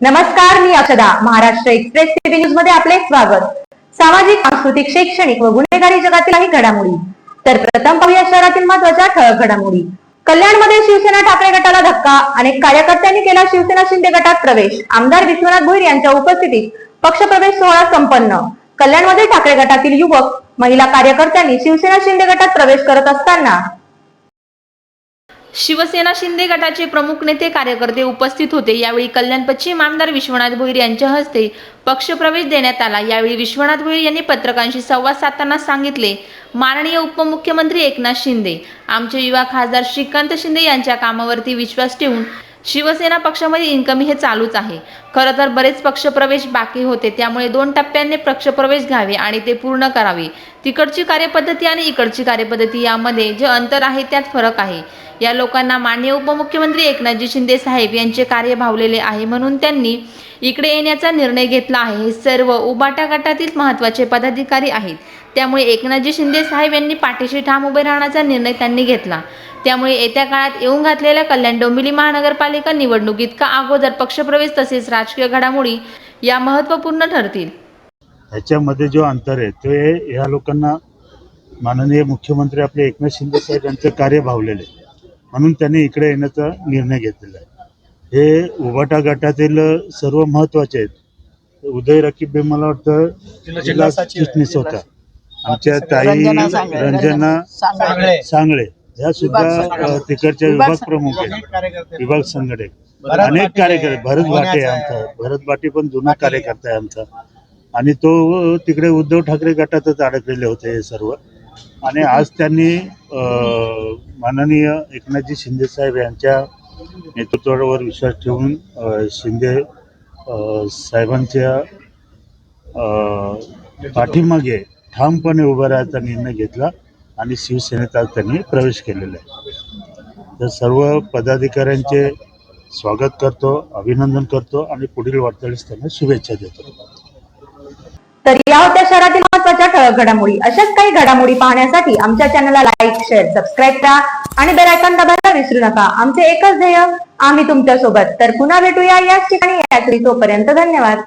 नमस्कार मी अक्षदा. Maharashtra express TV न्यूजमध्ये आपले स्वागत. सामाजिक सांस्कृतिक शैक्षणिक व गुन्हेगारी जगातील काही घडामोडी. तर प्रथम पाहूया शहरातील महत्त्वाच्या ठळक घडामोडी. कल्याणमध्ये शिवसेना ठाकरे गटाला धक्का अनेक कार्यकर्त्यांनी केला शिवसेना शिंदे गटात प्रवेश. आमदार विश्वनाथ भोईर यांच्या उपस्थितीत पक्षप्रवेश सोहळा संपन्न. कल्याणमध्ये ठाकरे गटातील युवक महिला कार्यकर्त्यांनी शिवसेना शिंदे गटात प्रवेश करत असताना शिवसेना शिंदे गटाचे प्रमुख नेते कार्यकर्ते उपस्थित होते. यावेळी कल्याण पश्चिम आमदार विश्वनाथ भोईर यांच्या हस्ते पक्षप्रवेश देण्यात आला. यावेळी विश्वनाथ भोईर यांनी पत्रकारांशी संवाद साधताना सांगितले माननीय उपमुख्यमंत्री एकनाथ शिंदे आमचे युवा खासदार श्रीकांत शिंदे यांच्या कामावरती विश्वास ठेवून शिवसेना पक्षामध्ये इन्कमी हे चालूच आहे. खरं तर बरेच पक्षप्रवेश बाकी होते त्यामुळे दोन टप्प्यांनी पक्षप्रवेश घ्यावे आणि ते पूर्ण करावे. तिकडची कार्यपद्धती आणि इकडची कार्यपद्धती यामध्ये जे अंतर आहे त्यात फरक आहे. या लोकांना मान्य उपमुख्यमंत्री एकनाथजी शिंदे साहेब यांचे कार्य भावलेले आहे म्हणून त्यांनी इकडे येण्याचा निर्णय घेतला आहे. हे सर्व उबाटा गटातील महत्त्वाचे पदाधिकारी आहेत. त्यामुळे एकनाथजी शिंदे साहेब यांनी पाठीशी ठाम उभे राहण्याचा निर्णय त्यांनी घेतला. त्यामुळे येत्या काळात येऊन घातलेल्या कल्याण डोंबिवली महानगरपालिका निवडणुकीत का अगोदर पक्षप्रवेश तसेच राजकीय घडामोडी या महत्त्वपूर्ण ठरतील. ह्याच्यामध्ये जो अंतर आहे ते ह्या लोकांना माननीय मुख्यमंत्री आपले एकनाथ शिंदे साहेब यांचं कार्य भावलेलं आहे. म्हणून त्यांनी इकडे येण्याचा निर्णय घेतलेला आहे. हे उभाटा गटातील सर्व महत्त्वाचे आहेत. उदय रकीब बे मला वाटतं चिटणीस होता आमच्या ताई रंजना सांगळे. ह्या सुद्धा तिकडच्या विभाग प्रमुख आहेत. विभाग संघटक. अनेक कार्यकर्ते भरत भाटे आमचा. भरत भाटे पण जुना कार्यकर्ता आहे आमचा. आणि तो तिकडे उद्धव ठाकरे गटातच अडकलेले होते हे सर्व. आणि आज त्यांनी माननीय एकनाथजी शिंदे साहेब यांच्या नेतृत्वावर विश्वास ठेवून शिंदे साहेबांच्या पाठीमागे ठामपणे उभं राहायचा निर्णय घेतला आणि शिवसेनेत आज त्यांनी प्रवेश केलेला आहे. तर सर्व पदाधिकाऱ्यांचे स्वागत करतो अभिनंदन करतो आणि पुढील वाटचालीस त्यांना शुभेच्छा देतो. तर या होत्या शहरातील महत्त्वाच्या ठळक घडामोडी. अशाच काही घडामोडी पाहण्यासाठी आमच्या चॅनलला लाईक शेअर सबस्क्राईब करा आणि बेल आयकॉन दाबायला विसरू नका. आमचे एकच ध्येय आम्ही तुमच्यासोबत तर पुन्हा भेटूया याच ठिकाणी याच तोपर्यंत धन्यवाद.